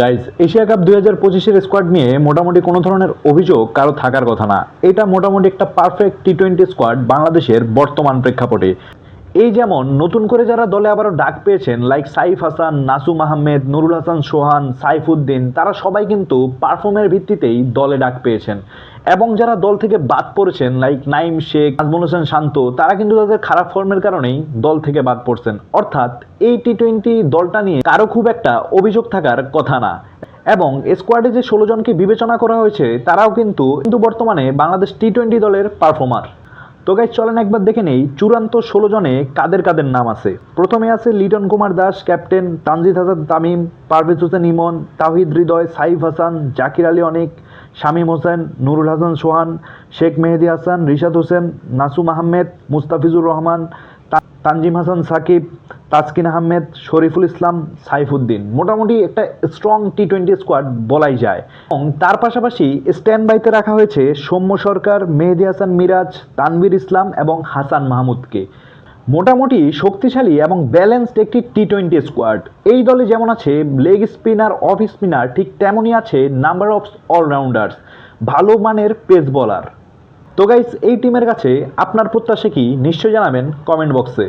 Guys Asia cup দুই হাজার পঁচিশের স্কোয়াড নিয়ে মোটামুটি কোনো ধরনের অভিযোগ কারও থাকার কথা না। এটা মোটামুটি একটা পারফেক্ট টি টোয়েন্টি স্কোয়াড বাংলাদেশের বর্তমান প্রেক্ষাপটে। এই যেমন নতুন করে যারা দলে আবারও ডাক পেয়েছেন লাইক সাইফ হাসান, নাসুম আহমেদ, নুরুল হাসান সোহান, সাইফুদ্দিন, তারা সবাই কিন্তু পারফর্মের ভিত্তিতেই দলে ডাক পেয়েছেন। এবং যারা দল থেকে বাদ পড়েছেন লাইক নাইম শেখ আজমল হোসেন শান্ত, তারা কিন্তু তাদের খারাপ ফর্মের কারণেই দল থেকে বাদ পড়ছেন। অর্থাৎ এই টি টোয়েন্টি দলটা নিয়ে কারও খুব একটা অভিযোগ থাকার কথা না। এবং স্কোয়াডে যে ষোলো জনকে বিবেচনা করা হয়েছে, তারাও কিন্তু কিন্তু বর্তমানে বাংলাদেশ টি টোয়েন্টি দলের পারফর্মার তো গাইজ চলেন একবার দেখে নেই, চূড়ান্ত ষোলো জনে কাদের কাদের নাম আছে। প্রথমে আছে লিটন কুমার দাস, ক্যাপ্টেন তানজিদ হাসান তামিম, পারভেজ হোসেন ইমন, তাহিদ হৃদয়, সাইফ হাসান, জাকির আলী অনেক, শামীম হোসেন, নুরুল হাসান সোহান, শেখ মেহেদি হাসান, রিশাদ হোসেন, নাসুম আহমেদ, মুস্তাফিজুর রহমান তানজিম হাসান সাকিব তাসকিন আহমেদ, শরীফুল ইসলাম, সাইফুদ্দিন। মোটামুটি একটা স্ট্রং টি টোয়েন্টি স্কোয়াড বলাই যায়। এবং তার পাশাপাশি স্ট্যান্ড বাইতে রাখা হয়েছে সৌম্য সরকার, মেহেদি হাসান মিরাজ, তানভীর ইসলাম এবং হাসান মাহমুদকে। মোটামুটি শক্তিশালী এবং ব্যালেন্সড একটি টি টোয়েন্টি স্কোয়াড এই দলে যেমন আছে লেগ স্পিনার অফ স্পিনার ঠিক তেমনই আছে নাম্বার অফ অলরাউন্ডার্স ভালো মানের পেস বলার তো গাইস এই টিমের কাছে আপনার প্রত্যাশা কি? নিশ্চয় জানাবেন কমেন্ট বক্সে